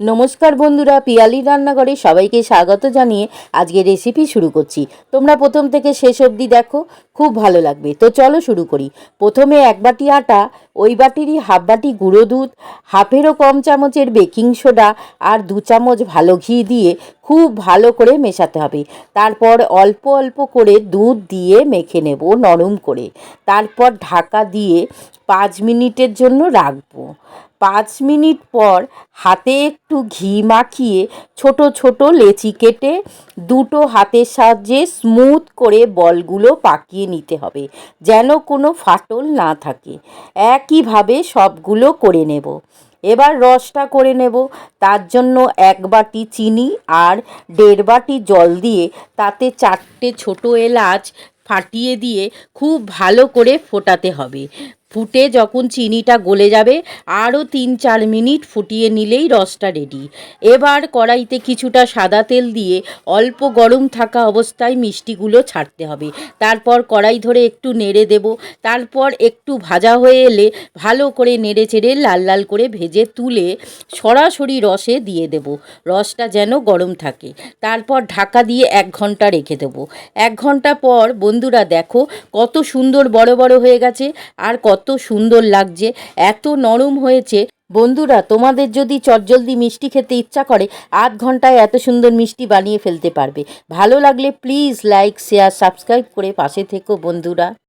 নমস্কার বন্ধুরা, পিয়ালি রান্নাঘরে সবাইকে স্বাগত জানিয়ে আজকে রেসিপি শুরু করছি। তোমরা প্রথম থেকে শেষ অবধি দেখো, খুব ভালো লাগবে। তো চলো শুরু করি। প্রথমে এক বাটি আটা, ওই বাটিরই হাফ বাটি গুঁড়ো দুধ, হাফেরও কম চামচের বেকিং সোডা আর দু চামচ ভালো ঘি দিয়ে খুব ভালো করে মেশাতে হবে। তারপর অল্প অল্প করে দুধ দিয়ে মেখে নেব, নরম করে। তারপর ঢাকা দিয়ে পাঁচ মিনিটের জন্য রাখব। পাঁচ মিনিট পর হাতে একটু ঘি মাখিয়ে ছোট ছোট লেচি কেটে দুটো হাতের সাহায্যে স্মুথ করে বলগুলো পাকিয়ে নিতে হবে, যেন কোনো ফাটল না থাকে। একইভাবে সবগুলো করে নেব। এবার রসটা করে নেব। তার জন্য এক বাটি চিনি আর দেড় বাটি জল দিয়ে তাতে চারটে ছোট এলাচ ফাটিয়ে দিয়ে খুব ভালো করে ফোটাতে হবে। ফুটে যখন চিনিটা গলে যাবে, আরও তিন চার মিনিট ফুটিয়ে নিলেই রসটা রেডি এবার কড়াইতে কিছুটা সাদা তেল দিয়ে অল্প গরম থাকা অবস্থায় মিষ্টিগুলো ছাড়তে হবে। তারপর কড়াই ধরে একটু নেড়ে দেব। তারপর একটু ভাজা হয়ে এলে ভালো করে নেড়ে চেড়ে লাল লাল করে ভেজে তুলে সরাসরি রসে দিয়ে দেব। রসটা যেন গরম থাকে। তারপর ঢাকা দিয়ে এক ঘণ্টা রেখে দেবো। এক ঘণ্টা পর বন্ধুরা দেখো কত সুন্দর বড় বড় হয়ে গেছে। আর কত সুন্দর লাগছে, এত নরম হয়েছে। বন্ধুরা, তোমাদের যদি চটজলদি মিষ্টি খেতে ইচ্ছা করে, আধ ঘন্টায় এত সুন্দর মিষ্টি বানিয়ে ফেলতে পারবে। ভালো লাগলে প্লিজ লাইক শেয়ার সাবস্ক্রাইব করে পাশে থেকো বন্ধুরা।